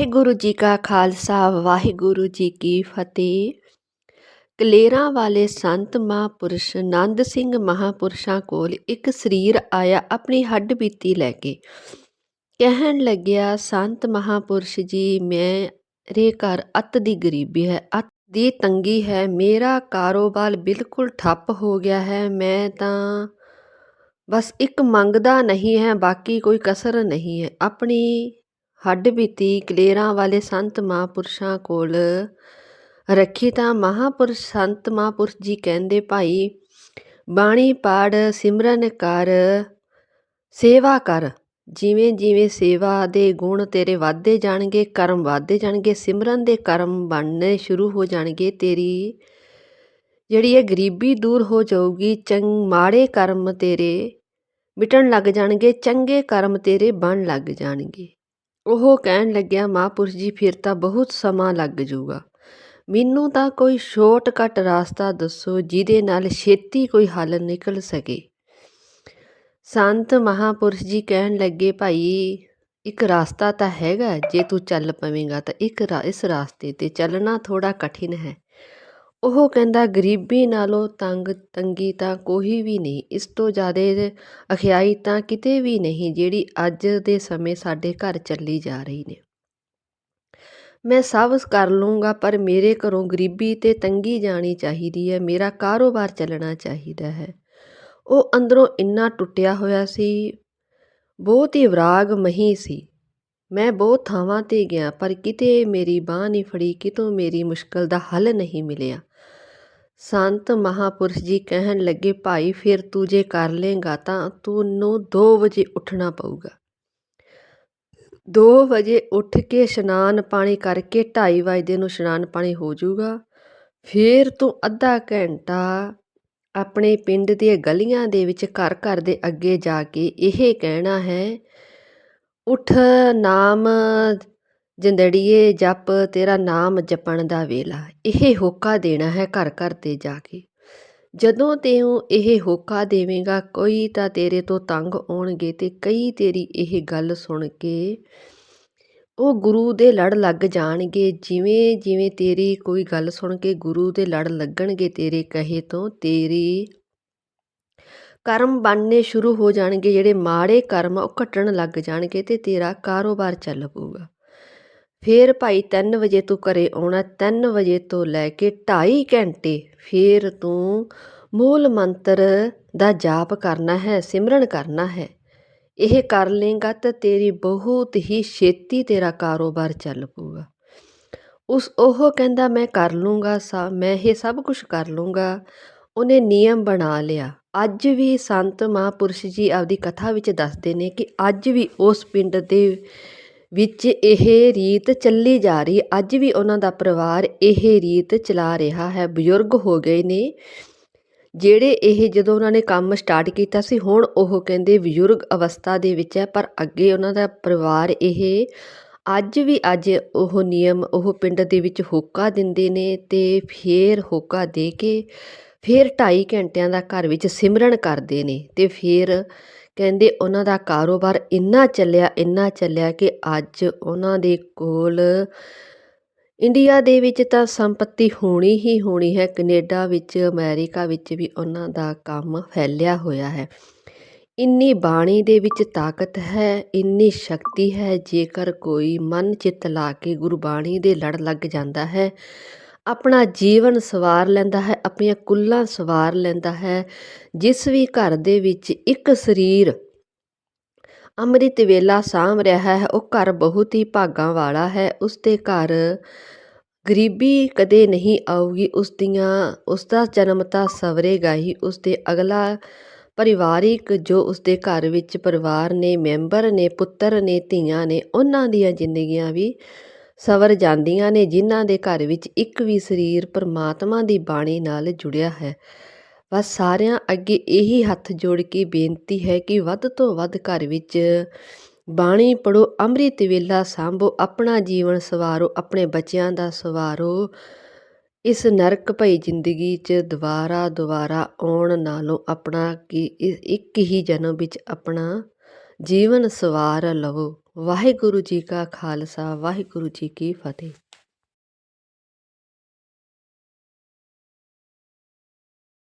ਵਾਹਿਗੁਰੂ ਜੀ ਕਾ ਖਾਲਸਾ, ਵਾਹਿਗੁਰੂ ਜੀ ਕੀ ਫਤਿਹ। ਕਲੇਰਾਂ ਵਾਲੇ ਸੰਤ ਮਹਾਂਪੁਰਸ਼ ਨੰਦ ਸਿੰਘ ਮਹਾਂਪੁਰਸ਼ਾਂ ਕੋਲ ਇੱਕ ਸਰੀਰ ਆਇਆ ਆਪਣੀ ਹੱਡ ਬੀਤੀ ਲੈ ਕੇ। ਕਹਿਣ ਲੱਗਿਆ, ਸੰਤ ਮਹਾਂਪੁਰਸ਼ ਜੀ, ਮੇਰੇ ਘਰ ਅੱਤ ਦੀ ਗਰੀਬੀ ਹੈ, ਅੱਤ ਦੀ ਤੰਗੀ ਹੈ, ਮੇਰਾ ਕਾਰੋਬਾਰ ਬਿਲਕੁਲ ਠੱਪ ਹੋ ਗਿਆ ਹੈ, ਮੈਂ ਤਾਂ ਬਸ ਇੱਕ ਮੰਗਦਾ ਨਹੀਂ ਹੈ, ਬਾਕੀ ਕੋਈ ਕਸਰ ਨਹੀਂ ਹੈ। ਆਪਣੀ ਹੱਡ ਬੀਤੀ ਕਲੇਰਾਂ ਵਾਲੇ ਸੰਤ ਮਹਾਂਪੁਰਸ਼ਾਂ ਕੋਲ। ਰੱਖੀ ਤਾਂ ਮਹਾਂਪੁਰਸ਼ ਸੰਤ ਮਹਾਂਪੁਰਸ਼ ਜੀ ਕਹਿੰਦੇ, ਭਾਈ, ਬਾਣੀ ਪਾੜ, ਸਿਮਰਨ ਕਰ, ਸੇਵਾ ਕਰ। ਜਿਵੇਂ ਜਿਵੇਂ ਸੇਵਾ ਦੇ ਗੁਣ ਤੇਰੇ ਵੱਧਦੇ ਜਾਣਗੇ, ਕਰਮ ਵੱਧਦੇ ਜਾਣਗੇ, ਸਿਮਰਨ ਦੇ ਕਰਮ ਬਣਨੇ ਸ਼ੁਰੂ ਹੋ ਜਾਣਗੇ। ਤੇਰੀ ਜਿਹੜੀ ਇਹ ਗਰੀਬੀ ਦੂਰ ਹੋ ਜਾਊਗੀ ਚੰਗ ਮਾੜੇ ਕਰਮ ਤੇਰੇ ਮਿਟਣ ਲੱਗ ਜਾਣਗੇ, ਚੰਗੇ ਕਰਮ ਤੇਰੇ ਬਣ ਲੱਗ ਜਾਣਗੇ। ਉਹ ਕਹਿਣ ਲੱਗਿਆ ਮਹਾਂਪੁਰਸ਼ ਜੀ, ਫਿਰ ਤਾਂ ਬਹੁਤ ਸਮਾਂ ਲੱਗ ਜਾਊਗਾ। ਮੈਨੂੰ ਤਾਂ ਕੋਈ ਸ਼ੋਰਟਕਟ ਰਾਸਤਾ ਦੱਸੋ ਜਿਹਦੇ ਨਾਲ ਛੇਤੀ ਕੋਈ ਹੱਲ ਨਿਕਲ ਸਕੇ। ਸੰਤ ਮਹਾਂਪੁਰਸ਼ ਜੀ ਕਹਿਣ ਲੱਗੇ, ਭਾਈ, ਇੱਕ ਰਾਸਤਾ ਤਾਂ ਹੈਗਾ, ਜੇ ਤੂੰ ਚੱਲ ਪਵੇਂਗਾ ਤਾਂ ਇੱਕ ਇਸ ਰਸਤੇ ਤੇ ਚੱਲਣਾ ਥੋੜਾ ਕਠਿਨ ਹੈ। ਉਹ ਕਹਿੰਦਾ, ਗਰੀਬੀ ਨਾਲੋਂ ਤੰਗ, ਤੰਗੀ ਤਾਂ ਕੋਈ ਵੀ ਨਹੀਂ। ਇਸ ਤੋਂ ਜ਼ਿਆਦਾ ਅਖਿਆਈ ਤਾਂ ਕਿਤੇ ਵੀ ਨਹੀਂ, ਜਿਹੜੀ ਅੱਜ ਦੇ ਸਮੇਂ ਸਾਡੇ ਘਰ ਚੱਲੀ ਜਾ ਰਹੀ ਨੇ। ਮੈਂ ਸਭ ਕਰ ਲੂੰਗਾ, ਪਰ ਮੇਰੇ ਘਰੋਂ ਗਰੀਬੀ ਤੇ ਤੰਗੀ ਜਾਣੀ ਚਾਹੀਦੀ ਹੈ। ਮੇਰਾ ਕਾਰੋਬਾਰ ਚੱਲਣਾ ਚਾਹੀਦਾ ਹੈ। ਉਹ ਅੰਦਰੋਂ ਇੰਨਾ ਟੁੱਟਿਆ ਹੋਇਆ ਸੀ, ਬਹੁਤ ਹੀ ਵਿਰਾਗ ਮਹੀ ਸੀ। ਮੈਂ ਬਹੁਤ ਥਾਵਾਂ ਤੇ ਗਿਆ, ਪਰ ਕਿਤੇ ਮੇਰੀ ਬਾਂਹ ਨਹੀਂ ਫੜੀ, ਕਿਤੋਂ ਮੇਰੀ ਮੁਸ਼ਕਲ ਦਾ ਹੱਲ ਨਹੀਂ ਮਿਲਿਆ। ਸੰਤ ਮਹਾਪੁਰਸ਼ ਜੀ ਕਹਿਣ ਲੱਗੇ, ਭਾਈ, ਫਿਰ ਤੂੰ ਜੇ ਕਰ ਲੇਗਾ ਤਾਂ ਤੂੰ 2 ਵਜੇ ਉੱਠਣਾ ਪਊਗਾ। 2 ਵਜੇ ਉੱਠ ਕੇ ਇਸ਼ਨਾਨ ਪਾਣੀ ਕਰਕੇ 2:30 ਵਜੇ ਨੂੰ ਇਸ਼ਨਾਨ ਪਾਣੀ ਹੋ ਜਾਊਗਾ। ਫਿਰ ਤੂੰ ਅੱਧਾ ਘੰਟਾ ਆਪਣੇ ਪਿੰਡ ਦੀਆਂ ਗਲੀਆਂ ਦੇ ਵਿੱਚ ਘਰ ਘਰ ਦੇ ਅੱਗੇ ਜਾ ਕੇ ਇਹ ਕਹਿਣਾ ਹੈ ਉਠ ਨਾਮ ਜਿੰਦੜੀਏ ਜਪ ਤੇਰਾ ਨਾਮ ਜਪਣ ਦਾ ਵੇਲਾ। ਇਹ ਹੋਕਾ ਦੇਣਾ ਹੈ ਘਰ ਘਰ ਤੇ ਜਾ ਕੇ। ਜਦੋਂ ਤੈਨੂੰ ਇਹ ਹੋਕਾ ਦੇਵੇਂਗਾ, ਕੋਈ ਤਾਂ ਤੇਰੇ ਤੋਂ ਤੰਗ ਆਉਣਗੇ ਅਤੇ ਕਈ ਤੇਰੀ ਇਹ ਗੱਲ ਸੁਣ ਕੇ ਉਹ ਗੁਰੂ ਦੇ ਲੜ ਲੱਗ ਜਾਣਗੇ। ਜਿਵੇਂ ਜਿਵੇਂ ਤੇਰੀ ਕੋਈ ਗੱਲ ਸੁਣ ਕੇ ਗੁਰੂ ਦੇ ਲੜ ਲੱਗਣਗੇ, ਤੇਰੇ ਕਹੇ ਤੋਂ ਤੇਰੀ ਕਰਮ ਬਣਨੇ ਸ਼ੁਰੂ ਹੋ ਜਾਣਗੇ, ਜਿਹੜੇ ਮਾੜੇ ਕਰਮ ਉਹ ਘਟਣ ਲੱਗ ਜਾਣਗੇ ਤੇ ਤੇਰਾ ਕਾਰੋਬਾਰ ਚੱਲ ਪਊਗਾ। ਫਿਰ ਭਾਈ 3 ਵਜੇ ਤੂੰ ਘਰੇ ਆਉਣਾ 3 ਵਜੇ ਤੋਂ ਲੈ ਕੇ 2.5 ਘੰਟੇ ਫਿਰ ਤੂੰ ਮੂਲ ਮੰਤਰ ਦਾ ਜਾਪ ਕਰਨਾ ਹੈ, ਸਿਮਰਨ ਕਰਨਾ ਹੈ। ਇਹ ਕਰ ਲੇਗਾ ਤਾਂ ਤੇਰੀ ਬਹੁਤ ਹੀ ਛੇਤੀ ਤੇਰਾ ਕਾਰੋਬਾਰ ਚੱਲ ਪਊਗਾ। ਉਸ ਉਹ ਕਹਿੰਦਾ, ਮੈਂ ਕਰ ਲੂੰਗਾ ਸਾ, ਮੈਂ ਇਹ ਸਭ ਕੁਝ ਕਰ ਲੂੰਗਾ। ਉਹਨੇ ਨਿਯਮ ਬਣਾ ਲਿਆ। ਅੱਜ ਵੀ ਸੰਤ ਮਹਾਂਪੁਰਸ਼ ਜੀ ਆਪਦੀ ਕਥਾ ਵਿੱਚ ਦੱਸਦੇ ਨੇ ਕਿ ਅੱਜ ਵੀ ਉਸ ਪਿੰਡ ਦੇ ਵਿੱਚ ਇਹ ਰੀਤ ਚੱਲੀ ਜਾ ਰਹੀ ਅੱਜ ਵੀ ਉਹਨਾਂ ਦਾ ਪਰਿਵਾਰ ਇਹ ਰੀਤ ਚਲਾ ਰਿਹਾ ਹੈ। ਬਜ਼ੁਰਗ ਹੋ ਗਏ ਨੇ, ਜਿਹੜੇ ਇਹ ਜਦੋਂ ਉਹਨਾਂ ਨੇ ਕੰਮ ਸਟਾਰਟ ਕੀਤਾ ਸੀ, ਹੁਣ ਉਹ ਕਹਿੰਦੇ ਬਜ਼ੁਰਗ ਅਵਸਥਾ ਦੇ ਵਿੱਚ ਹੈ, ਪਰ ਅੱਗੇ ਉਹਨਾਂ ਦਾ ਪਰਿਵਾਰ ਇਹ ਅੱਜ ਵੀ ਅੱਜ ਉਹ ਨਿਯਮ ਉਹ ਪਿੰਡ ਦੇ ਵਿੱਚ ਹੋਕਾ ਦਿੰਦੇ ਨੇ ਤੇ ਫੇਰ ਹੋਕਾ ਦੇ ਕੇ ਫਿਰ 2.5 ਘੰਟਿਆਂ ਦਾ ਘਰ ਵਿੱਚ ਸਿਮਰਨ ਕਰਦੇ ਨੇ ਤੇ ਫਿਰ ਕਹਿੰਦੇ ਉਹਨਾਂ ਦਾ ਕਾਰੋਬਾਰ ਇੰਨਾ ਚੱਲਿਆ ਇੰਨਾ ਚੱਲਿਆ ਕਿ ਅੱਜ ਉਹਨਾਂ ਦੇ ਕੋਲ ਇੰਡੀਆ ਦੇ ਵਿੱਚ ਤਾਂ ਸੰਪਤੀ ਹੋਣੀ ਹੀ ਹੋਣੀ ਹੈ, ਕੈਨੇਡਾ ਵਿੱਚ, ਅਮਰੀਕਾ ਵਿੱਚ ਵੀ ਉਹਨਾਂ ਦਾ ਕੰਮ ਫੈਲਿਆ ਹੋਇਆ ਹੈ। ਇੰਨੀ ਬਾਣੀ ਦੇ ਵਿੱਚ ਤਾਕਤ ਹੈ, ਇੰਨੀ ਸ਼ਕਤੀ ਹੈ, ਜੇਕਰ ਕੋਈ ਮਨ ਚਿੱਤ ਲਾ ਕੇ ਗੁਰਬਾਣੀ ਦੇ ਲੜ ਲੱਗ ਜਾਂਦਾ ਹੈ ਆਪਣਾ ਜੀਵਨ ਸਵਾਰ ਲੈਂਦਾ ਹੈ, ਆਪਣੀਆਂ ਕੁੱਲਾਂ ਸਵਾਰ ਲੈਂਦਾ ਹੈ। ਜਿਸ ਵੀ ਘਰ ਦੇ ਵਿੱਚ ਇੱਕ ਸਰੀਰ ਅੰਮ੍ਰਿਤ ਵੇਲਾ ਸਾਂਭ ਰਿਹਾ ਹੈ, ਉਹ ਘਰ ਬਹੁਤ ਹੀ ਭਾਗਾਂ ਵਾਲਾ ਹੈ। ਉਸ ਦੇ ਘਰ ਗਰੀਬੀ ਕਦੇ ਨਹੀਂ ਆਊਗੀ, ਉਸ ਦੀਆਂ, ਉਸ ਦਾ ਜਨਮ ਤਾਂ ਸਵਰੇਗਾ ਹੀ। ਉਸ ਦੇ ਅਗਲਾ ਪਰਿਵਾਰਿਕ ਜੋ ਉਸ ਦੇ ਘਰ ਵਿੱਚ ਪਰਿਵਾਰ ਨੇ, ਮੈਂਬਰ ਨੇ, ਪੁੱਤਰ ਨੇ, ਧੀਆਂ ਨੇ, ਉਹਨਾਂ ਦੀਆਂ ਜ਼ਿੰਦਗੀਆਂ ਵੀ ਸਵਰ ਜਾਂਦੀਆਂ ਨੇ, ਜਿਨ੍ਹਾਂ ਦੇ ਘਰ ਵਿੱਚ ਇੱਕ ਵੀ ਸਰੀਰ ਪਰਮਾਤਮਾ ਦੀ ਬਾਣੀ ਨਾਲ ਜੁੜਿਆ ਹੈ। ਬਸ ਸਾਰਿਆਂ ਅੱਗੇ ਇਹੀ ਹੱਥ ਜੋੜ ਕੇ ਬੇਨਤੀ ਹੈ ਕਿ ਵੱਧ ਤੋਂ ਵੱਧ ਘਰ ਵਿੱਚ ਬਾਣੀ ਪੜੋ ਅੰਮ੍ਰਿਤ ਵੇਲਾ ਸਾਂਭੋ, ਆਪਣਾ ਜੀਵਨ ਸਵਾਰੋ, ਆਪਣੇ ਬੱਚਿਆਂ ਦਾ ਸਵਾਰੋ। ਇਸ ਨਰਕ ਭਈ ਜ਼ਿੰਦਗੀ 'ਚ ਦੁਬਾਰਾ ਦੁਬਾਰਾ ਆਉਣ ਨਾਲੋਂ ਆਪਣਾ ਕਿ, ਇੱਕ ਹੀ ਜਨਮ ਵਿੱਚ ਆਪਣਾ ਜੀਵਨ ਸਵਾਰ ਲਵੋ। ਵਾਹਿਗੁਰੂ ਜੀ ਕਾ ਖਾਲਸਾ ਵਾਹਿਗੁਰੂ ਜੀ ਕੀ ਫਤਿਹ।